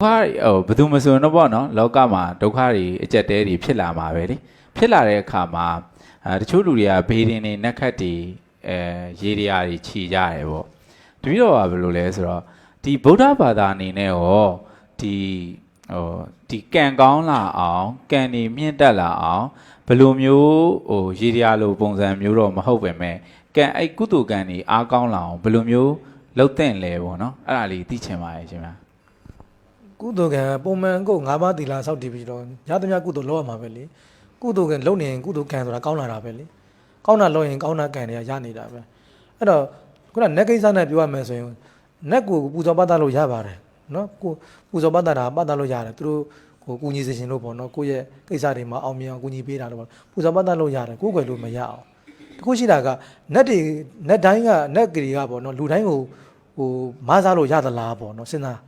ဒုက္ခတွေဟိုဘယ်သူမဆိုတော့ပေါ့နော်လောကမှာဒုက္ခတွေအကြက်တဲတွေဖြစ်လာမှာပဲလေဖြစ်လာတဲ့အခါမှာအဲတချို့လူတွေကဘေးဒင်တွေနက်ခတ်တွေအဲရေတွေရာတွေခြီကြတယ်ပေါ့တပည့်တော်ကဘယ်လိုလဲဆိုတော့ဒီဗုဒ္ဓဘာသာအနေနဲ့ရောဒီဟိုဒီကံကောင်းလာအောင်ကံတွေမြင့်တက်လာအောင်ဘယ်လိုမျိုးဟိုရေတွေရာလိုပုံစံမျိုးတော့မဟုတ်ပဲမဲ့ကံအဲ့ကုသိုလ်ကံတွေအားကောင်းလာအောင်ဘယ်လိုမျိုးလှုပ်တဲ့လဲပေါ့နော်အဲ့ဒါလေးသိချင်ပါရဲ့ရှင်ဗျာ ကုသိုလ်ကံပုံမှန်ကို၅ပါးသီလစောက်တည်ပြီးတော့ရသမျှကုသိုလ်လုပ်ရမှာပဲလေကုသိုလ်ကံလုပ်နေရင်ကုသိုလ်ကံဆိုတာကောင်းလာတာပဲလေကောင်းတာလုပ်ရင်ကောင်းတာကံတွေကရနေတာပဲအဲ့တော့ခုနနက်ကိစ္စနဲ့ပြောရမယ်ဆိုရင်နက်ကိုပူဇော်ပတ်သက်လို့ရပါတယ်နော်ကိုပူဇော်ပတ်သက်တာပတ်သက်လို့ရတယ်သူတို့ကိုကူညီစေချင်လို့ပေါ့နော်ကိုယ့်ရဲ့ကိစ္စတွေမှာအောင်မြင်အောင်ကူညီပေးတာလို့ပေါ့ပူဇော်ပတ်သက်လို့ရတယ်ကိုယ်ွယ်လို့မရအောင်တခုရှိတာကနက်တွေနက်တိုင်းကနက်ကလေးကပေါ့နော်လူတိုင်းကိုဟိုမစားလို့ရသလားပေါ့နော်စဉ်းစား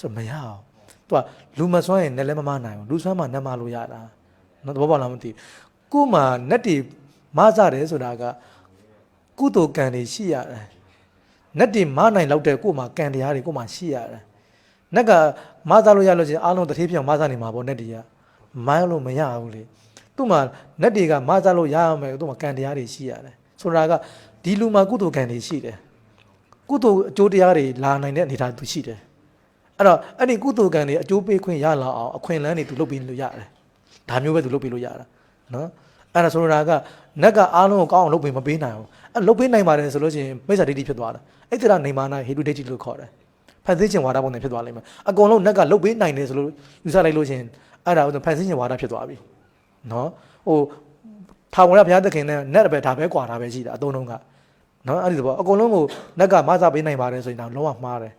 ဆိုမရအောင် သူကလူမစွမ်းရင်နဲ့လည်းမမနိုင်ဘူးလူစွမ်းမှနဲ့မလို့ရတာနော်သဘောပေါက်လားမသိဘူးကို့မှာနဲ့တီမဆတယ်ဆိုတာကကုသိုလ်ကံတွေရှိရတယ်နဲ့တီမနိုင်လောက်တဲ့ကို့မှာကံတရားတွေကို့မှာရှိရတယ်နက်ကမဆလို့ရလို့ချင်းအားလုံးတစ်ထေးပြောင်မဆနေမှာပေါ့နဲ့တီကမိုင်းလို့မရဘူးလေသူ့မှာနဲ့တီကမဆလို့ရရမယ်သူ့မှာကံတရားတွေရှိရတယ်ဆိုတာကဒီလူမှာကုသိုလ်ကံတွေရှိတယ်ကုသိုလ်အကျိုးတရားတွေလာနိုင်တဲ့အနေအထားသူရှိတယ် အဲ့တော့အဲ့ဒီကုသိုလ်ကံတွေအကျိုးပေးခွင့်ရလာအောင်အခွင့်အလန်းတွေသူလုပ်ပေးလို့ရတယ်ဒါမျိုးပဲသူလုပ်ပေးလို့ရတာနော်အဲ့ဒါဆိုလိုတာကနက်ကအားလုံးကိုကောင်းအောင်လုပ်ပေးမပေးနိုင်ဘူးအဲ့လုပ်ပေးနိုင်ပါတယ်ဆိုလို့ရှိရင်မိစ္ဆာဒိဋ္ဌိဖြစ်သွားတာအဲ့ဒါနေမာနာဟေတုဒိဋ္ဌိလို့ခေါ်တယ်ဖန်ဆင်းခြင်းဝါဒပုံနဲ့ဖြစ်သွားလိမ့်မယ်အကုန်လုံးနက်ကလုပ်ပေးနိုင်တယ်ဆိုလို့ယူဆလိုက်လို့ရှိရင်အဲ့ဒါကဖန်ဆင်းခြင်းဝါဒဖြစ်သွားပြီနော်ဟိုထာဝရဘုရားသခင်နဲ့နက်ပဲဒါပဲကွာတာပဲရှိတာအတုံးလုံးကနော်အဲ့ဒီတော့အကုန်လုံးကိုနက်ကမဆပေးနိုင်ပါတယ်ဆိုရင်တော့လုံးဝမှားတယ်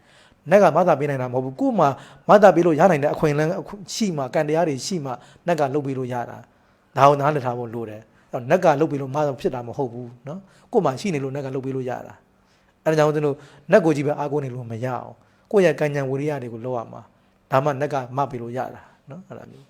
နက်ကမသာပေးနိုင်တာမဟုတ်ဘူးကို့မှာမသာပေးလို့ရနိုင်တဲ့အခွင့်အလမ်းအခွင့်ရှိမှကံတရားတွေရှိမှနက်ကလုတ်ပေးလို့ရတာဒါကိုနားလည်ထားဖို့လိုတယ်အဲ့တော့နက်ကလုတ်ပေးလို့မသာဖြစ်တာမဟုတ်ဘူးเนาะကို့မှာရှိနေလို့နက်ကလုတ်ပေးလို့ရတာအဲ့ဒါကြောင့်ကျွန်တော်နက်ကိုကြည့်ပဲအားကိုးနေလို့မရအောင်ကိုယ့်ရဲ့ကံဉဏ်ဝိရိယတွေကိုလောက်ရမှာဒါမှနက်ကမပေးလို့ရတာเนาะအဲ့ဒါမျိုး